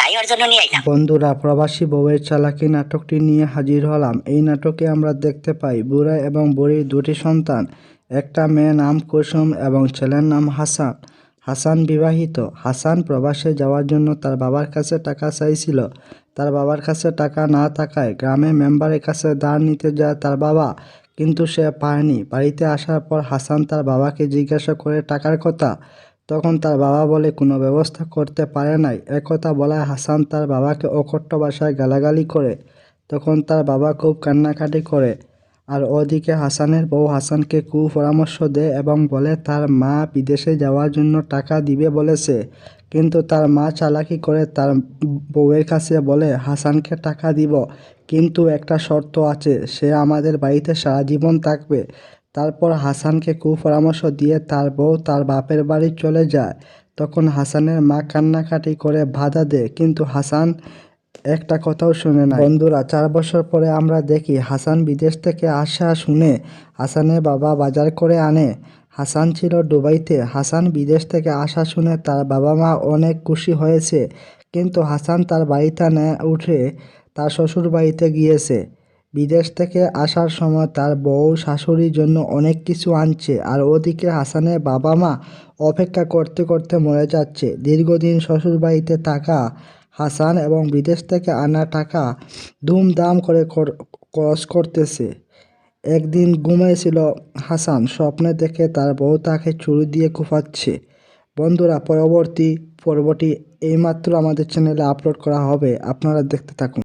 মায়েরা বন্ধুরা, প্রবাসী বউয়ের চালাকি নাটকটি নিয়ে হাজির হলাম। এই নাটকে আমরা দেখতে পাই বুড়া এবং বুড়ির দুটি সন্তান, একটা মেয়ে নাম কুসুম এবং ছেলের নাম হাসান। হাসান বিবাহিত। হাসান প্রবাসে যাওয়ার জন্য তার বাবার কাছে টাকা চাইছিল। তার বাবার কাছে টাকা না থাকায় গ্রামে মেম্বারের কাছে ধার নিতে যায় তার বাবা, কিন্তু সে পায়নি। বাড়িতে আসার পর হাসান তার বাবাকে জিজ্ঞাসা করে, টাকার কথা? তখন তার বাবা বলে, কোনো ব্যবস্থা করতে পারে নাই। একথা বলায় হাসান তার বাবাকে অকট্ট ভাষায় গালাগালি করে। তখন তার বাবা খুব কান্নাকাটি করে। আর ওদিকে হাসানের বউ হাসানকে কু পরামর্শ দেয় এবং বলে, তার মা বিদেশে যাওয়ার জন্য টাকা দিবে বলেছে। কিন্তু তার মা চালাকি করে তার বউয়ের কাছে বলে, হাসানকে টাকা দিব। কিন্তু একটা শর্ত আছে, সে আমাদের বাড়িতে সারা জীবন থাকবে। তারপর হাসানকে কুপরামর্শ দিয়ে তার বউ তার বাপের বাড়ি চলে যায়। তখন হাসানের মা কান্নাকাটি করে বাধা দেয়, কিন্তু হাসান একটা কথাও শুনে না বন্ধুরা, চার বছর পরে আমরা দেখি হাসান বিদেশ থেকে আসা শুনে হাসানের বাবা বাজার করে আনে। হাসান ছিল দুবাইতে। হাসান বিদেশ থেকে আসা শুনে তার বাবা মা অনেক খুশি হয়েছে, কিন্তু হাসান তার বাড়িতে না উঠে তার শ্বশুর বাড়িতে গিয়েছে। বিদেশ থেকে আসার সময় তার বউ শাশুড়ির জন্য অনেক কিছু আনছে আর ওদিকে হাসানের বাবা মা অপেক্ষা করতে করতে মরে যাচ্ছে। দীর্ঘদিন শ্বশুরবাড়িতে থাকা হাসান এবং বিদেশ থেকে আনা টাকা ধুমধাম করে খর- খরচ করতেছে। একদিন ঘুমিয়েছিল হাসান, স্বপ্নে দেখে তার বউ তাকে চুরি দিয়ে কুপাচ্ছে। বন্ধুরা, পরবর্তী পর্বটি এইমাত্র আমাদের চ্যানেলে আপলোড করা হবে। আপনারা দেখতে থাকুন।